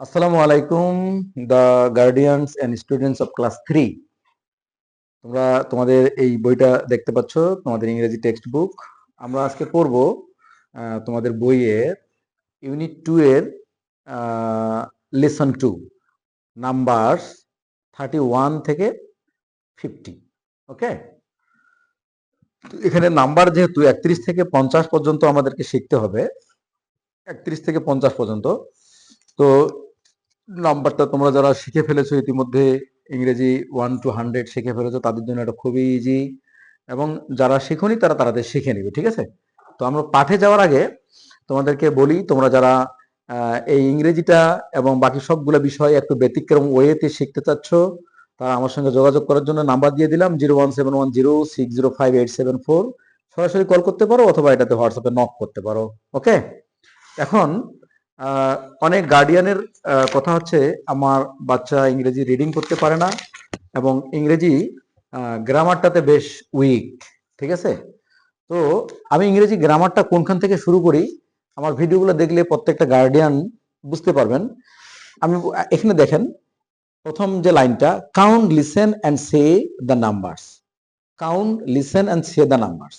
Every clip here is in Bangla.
আসসালামু আলাইকুম the guardians and students of class three তোমরা তোমাদের এই বইটা দেখতে পাচ্ছ, তোমাদের ইংরেজি টেক্সট বুক আমরা আজকে পড়ব তোমাদের বইয়ের ইউনিট টু এর lesson two number thirty one থেকে ফিফটি ওকে এখানে নাম্বার যেহেতু একত্রিশ থেকে পঞ্চাশ পর্যন্ত আমাদেরকে শিখতে হবে, একত্রিশ থেকে পঞ্চাশ পর্যন্ত। তো নাম্বারটা তোমরা যারা শিখে ফেলেছো ইতিমধ্যে ইংরেজি ওয়ান টু হান্ড্রেড শিখে ফেলেছো, তাদের জন্য এটা খুবই ইজি এবং যারা শিখনি, তারা তাড়াতাড়ি শিখে নেবে, ঠিক আছে? তো আমরা পাঠে যাওয়ার আগে তোমাদেরকে বলি, তোমরা যারা এই ইংরেজিটা এবং বাকি সবগুলো বিষয় একটু ব্যতিক্রম ওয়েতে শিখতে চাচ্ছ, তারা আমার সঙ্গে যোগাযোগ করার জন্য নাম্বার দিয়ে দিলাম, zero one seven one zero six zero five eight seven four. সরাসরি কল করতে পারো অথবা এটাতে হোয়াটসঅ্যাপে নক করতে পারো ওকে এখন অনেক গার্ডিয়ানের কথা হচ্ছে আমার বাচ্চা ইংরেজি রিডিং করতে পারে না এবং ইংরেজি গ্রামারটাতে বেশ উইক ঠিক আছে? তো আমি ইংরেজি গ্রামারটা কোনখান থেকে শুরু করি? আমার ভিডিওগুলো দেখলে প্রত্যেকটা গার্ডিয়ান বুঝতে পারবেন। আমি, এখানে দেখেন, প্রথম যে লাইনটা count listen and say the numbers count listen and say the numbers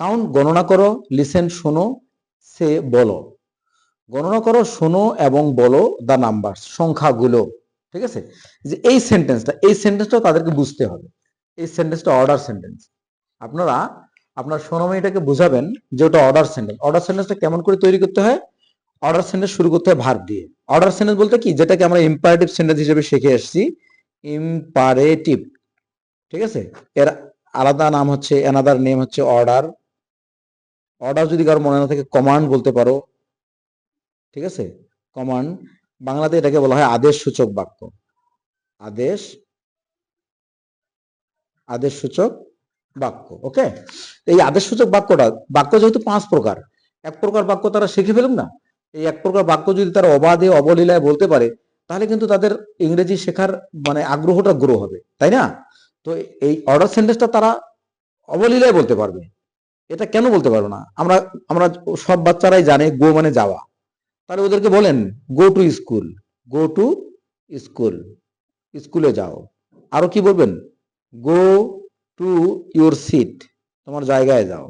count গণনা করো লিসেন শোনো সে বলো। গণনা করো, শোনো এবং বলো দ্য নাম্বার সংখ্যাগুলো, ঠিক আছে? যে এই সেন্টেন্সটা এই সেন্টেন্সটা তাদেরকে বুঝতে হবে। এই সেন্টেন্সটা অর্ডার সেন্টেন্স আপনারা, আপনার সোনামণিটাকে বুঝাবেন যে ওটা অর্ডার সেন্টেন্স অর্ডার সেন্টেন্সটা কেমন করে তৈরি করতে হয়? অর্ডার সেন্টেন্স শুরু করতে হয় ভার্ব দিয়ে। অর্ডার সেন্টেন্স বলতে কি? যেটাকে আমরা ইম্পারেটিভ সেন্টেন্স হিসেবে শিখে এসেছি। ইম্পারেটিভ ঠিক আছে? এর আলাদা নাম হচ্ছে এনাদার নেম হচ্ছে অর্ডার অর্ডার যদি কারও মনে না থাকে কমান্ড বলতে পারো। ঠিক আছে? কমান্ড বাংলাতে এটাকে বলা হয় আদেশ সূচক বাক্য। আদেশ আদেশ সূচক বাক্য ওকে এই আদেশ সূচক বাক্যটা, বাক্য যেহেতু পাঁচ প্রকার, এক প্রকার বাক্য তারা শিখে ফেলুক না, এই এক প্রকার বাক্য যদি তারা অবাধে, অবলীলায় বলতে পারে, তাহলে কিন্তু তাদের ইংরেজি শেখার মানে আগ্রহটা গ্রো হবে, তাই না? তো এই অর্ডার সেন্টেন্সটা তারা অবলীলায় বলতে পারবে। এটা কেন বলতে পারব না? আমরা আমরা সব বাচ্চারাই জানে, গো মানে যাওয়া। তাহলে ওদেরকে বলেন go to school go to school স্কুলে যাও। আরও কি বলবেন? গো টু ইউর সিট তোমার জায়গায় যাও।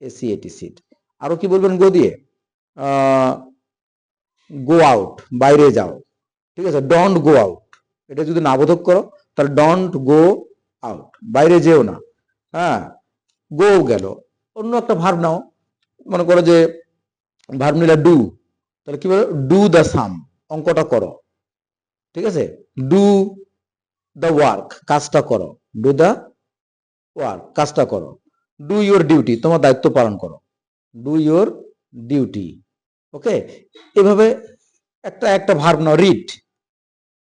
এসি এটি সিট আরও কি বলবেন গো দিয়ে? গো আউট বাইরে যাও। ঠিক আছে? ডন্ট গো আউট এটা যদি না বোধক করো, তাহলে ডন্ট গো আউট বাইরে যেও না। হ্যাঁ? গো গেল। অন্য একটা ভার্ব নাও। মনে করো যে ভার্ব নিলে ডু তাহলে কি বলে? ডু দ্য সাম অঙ্কটা করো। ঠিক আছে? ডু দ্য ওয়ার্ক কাজটা করো। ডু দ্য ওয়ার্ক কাজটা করো। ডু ইউর ডিউটি তোমার দায়িত্ব পালন করো। ডু ইউর ডিউটি ওকে এভাবে একটা একটা verb now. Read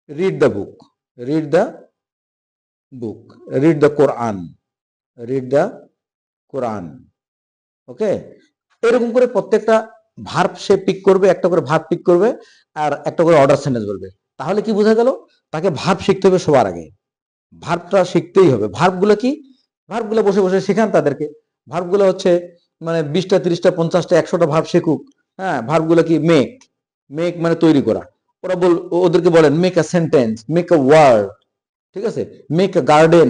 read the book read the book read the Quran read the Quran okay এরকম করে প্রত্যেকটা ভার্ব সে পিক করবে, একটা করে ভার্ব পিক করবে, আর একটা করে অর্ডার সেন্টেন্স বলবে। তাহলে কি বোঝা গেল? তাকে ভার্ব শিখতে হবে সবার আগে। ভার্বটা শিখতেই হবে। ভার্বগুলো কি? ভার্বগুলো বসে বসে শেখান তাদেরকে। ভার্বগুলো হচ্ছে মানে বিশটা, তিরিশটা, পঞ্চাশটা, একশোটা ভার্ব শিখুক। হ্যাঁ ভার্বগুলো কি? মেক মেক মানে তৈরি করা। ওরা বল ওদেরকে বলেন make a sentence make a word ঠিক আছে? মেক আ গার্ডেন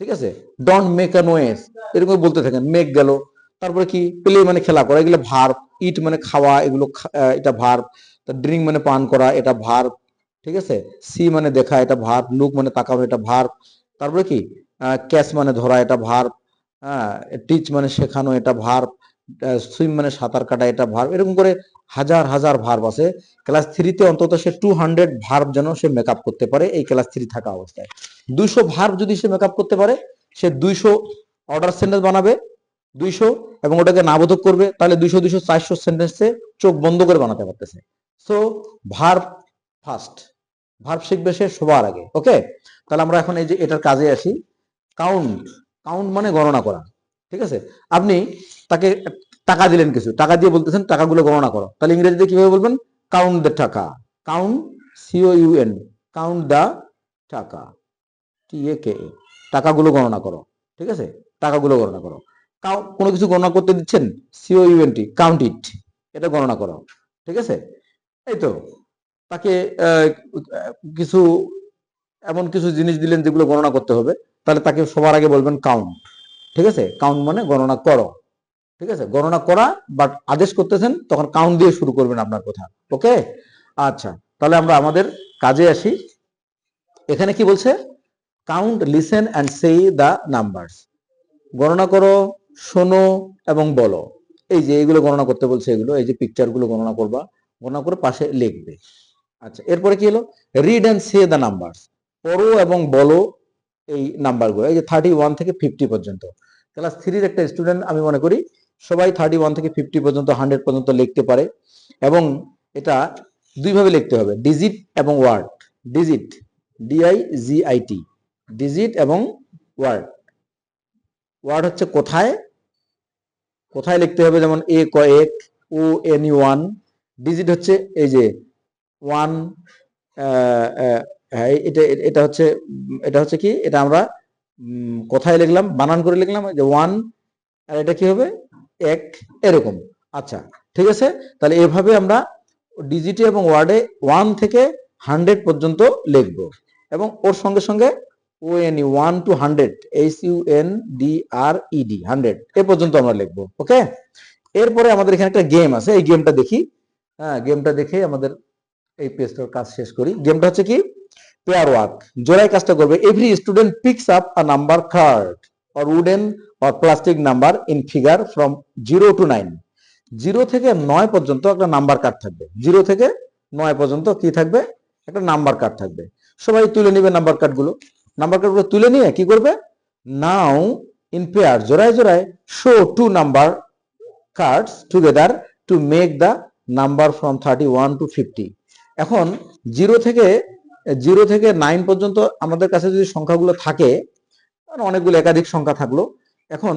ঠিক আছে? ডন্ট মেক আ নোয়েস এরকম বলতে থাকেন। মেক গেল। তারপরে কি? প্লে মানে খেলা করা। এগুলো ভার্ব, ইট মানে খাওয়া, এগুলো এটা ভার্ব। ড্রিঙ্ক মানে পান করা, এটা ভার্ব। ঠিক আছে? সি মানে দেখা, এটা ভার্ব। লুক মানে তাকানো, এটা ভার্ব। তারপরে কি? ক্যাচ মানে ধরা, এটা ভার্ব। হ্যাঁ টিচ মানে শেখানো, এটা ভার্ব। সুইম মানে সাঁতার কাটা, এটা ভার্ব। এরকম করে হাজার হাজার ভার্ব আছে। ক্লাস থ্রিতে অন্তত সে টু হান্ড্রেড ভার্ব যেন সে মেকআপ করতে পারে এই ক্লাস থ্রি থাকা অবস্থায়। দুইশো ভার্ব যদি সে মেকআপ করতে পারে, সে দুইশো অর্ডার সেন্টেন্স বানাবে। দুইশো এবং ওটাকে নাবোধক করবে, তাহলে দুইশো দুইশো, চারশো সেন্টেন্সে চোখ বন্ধ করে বানাতে পারতেছে। সো ভার্ব ফার্স্ট ভার্ব শিখবে সে সবার আগে ওকে তাহলে আমরা এখন এই যে এটার কাজে আসি। কাউন্ট কাউন্ট মানে গণনা করা, ঠিক আছে? আপনি তাকে টাকা দিলেন কিছু, টাকা দিয়ে বলতেছেন, টাকাগুলো গণনা করো। তাহলে ইংরেজিতে কীভাবে বলবেন? Count the taka count C O U N count the taka T A কে টাকাগুলো গণনা করো, ঠিক আছে? টাকাগুলো গণনা করো। কোনো কিছু গণনা করতে দিচ্ছেন? সিও ইউএনটি কাউন্ট ইট এটা গণনা করো, ঠিক আছে? এই তো, তাকে কিছু এমন কিছু জিনিস দিলেন যেগুলো গণনা করতে হবে, তাহলে তাকে সবার আগে বলবেন কাউন্ট ঠিক আছে? কাউন্ট মানে গণনা করো, ঠিক আছে? গণনা করা বাট আদেশ করতেছেন, তখন কাউন্ট দিয়ে শুরু করবেন আপনার কথা ওকে আচ্ছা তাহলে আমরা আমাদের কাজে আসি। এখানে কি বলছে? Count listen and say the numbers গণনা করো শোনো এবং বলো। এই যে এগুলো গণনা করতে বলছে এগুলো, এই যে পিকচারগুলো গণনা করবা, গণনা করে পাশে লিখবে। আচ্ছা এরপরে কি হলো? Read and say the numbers পড়ো এবং বলো এই নাম্বারগুলো এই যে থার্টি ওয়ান থেকে ফিফটি পর্যন্ত। ক্লাস থ্রির একটা স্টুডেন্ট আমি মনে করি, সবাই থার্টি ওয়ান থেকে ফিফটি পর্যন্ত হান্ড্রেড পর্যন্ত লিখতে পারে এবং এটা দুইভাবে লিখতে হবে। ডিজিট এবং word digit D I G I T digit এবং ওয়ার্ড ওয়ার্ড হচ্ছে কোথায়? কোথায় লিখতে হবে? যেমন এ কয়েক ও এন ওয়ান ডিজিট হচ্ছে এই যে ওয়ান হ্যাঁ এটা এটা হচ্ছে এটা হচ্ছে কি? এটা আমরা কোথায় লিখলাম? বানান করে লিখলাম যে ওয়ান আর এটা কি হবে? এক, এরকম। আচ্ছা ঠিক আছে? তাহলে এভাবে আমরা ডিজিটে এবং ওয়ার্ডে ওয়ান থেকে হান্ড্রেড পর্যন্ত লিখব। এবং ওর সঙ্গে সঙ্গে O N one to hundred H U N D R E D hundred এ পর্যন্ত আমরা লিখব, ওকে? এরপরে আমাদের এখানে একটা গেম আছে, এই গেমটা দেখি। হ্যাঁ গেমটা দেখে আমাদের এই পেজটার কাজ শেষ করি। গেমটা হচ্ছে কি? পেয়ার ওয়ার্ক জোড়াই কাজটা করবে every student picks up a number card or wooden or plastic number in figure from zero to nine zero থেকে নয় পর্যন্ত একটা নাম্বার কার্ড থাকবে। জিরো থেকে নয় পর্যন্ত কি থাকবে? একটা নাম্বার কার্ড থাকবে। সবাই তুলে নিবে নাম্বার কার্ডগুলো নাম্বার কার্ডগুলো তুলে নিয়ে কি করবে? নাও ইন পেয়ার জোড়ায় জোড়ায় show two number cards together to make the number from thirty one to fifty এখন জিরো থেকে জিরো থেকে নাইন পর্যন্ত আমাদের কাছে যদি সংখ্যাগুলো থাকে অনেকগুলো একাধিক সংখ্যা থাকল। এখন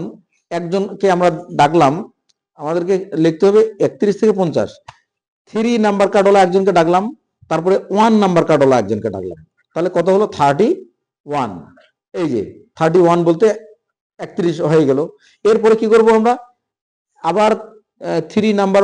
একজনকে আমরা ডাকলাম, আমাদেরকে লিখতে হবে একত্রিশ থেকে পঞ্চাশ। থ্রি নাম্বার কার্ডওয়ালা একজনকে ডাকলাম, তারপরে ওয়ান নাম্বার কার্ডওয়ালা একজনকে ডাকলাম। তাহলে কত হলো? থার্টি ওয়ান এই যে থার্টি ওয়ান বলতে একত্রিশ হয়ে গেল। এরপরে কি করব আমরা? আবার থ্রি নাম্বার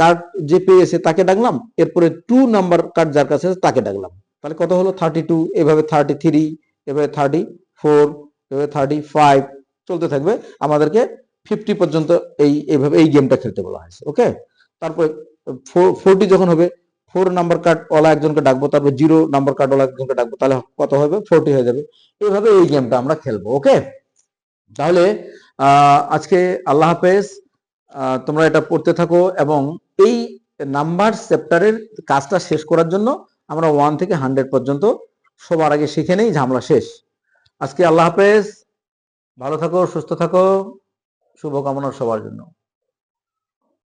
কার্ড যে পেয়েছে তাকে ডাকলাম। এরপরে টু নাম্বার কার্ড যার কাছে তাকে ডাকলাম। তাহলে কত হলো? থার্টি টু এভাবে থার্টি থ্রি এভাবে থার্টি ফোর এভাবে থার্টি ফাইভ চলতে থাকবে। আমাদেরকে ফিফটি পর্যন্ত এই এইভাবে এই গেমটা খেলতে বলা হয়েছে। ওকে তারপরে ফোর ফোরটি যখন হবে ফোর নাম্বার কার্ড ওলা একজনকে ডাকবো, তারপর জিরো নাম্বার কার্ড ওলা একজনকে ডাকবো, তাহলে কত হবে? ফোরটি হয়ে যাবে। এইভাবে এই গেমটা আমরা খেলব, ওকে? তাহলে আজকে আল্লাহ হাফেজ তোমরা এটা পড়তে থাকো এবং এই নাম্বার চ্যাপ্টারের কাজটা শেষ করার জন্য আমরা ওয়ান থেকে হান্ড্রেড পর্যন্ত সবার আগে শিখে নেই, ঝামেলা শেষ। আজকে আল্লাহ হাফেজ, ভালো থাকো, সুস্থ থাকো, শুভকামনা সবার জন্য।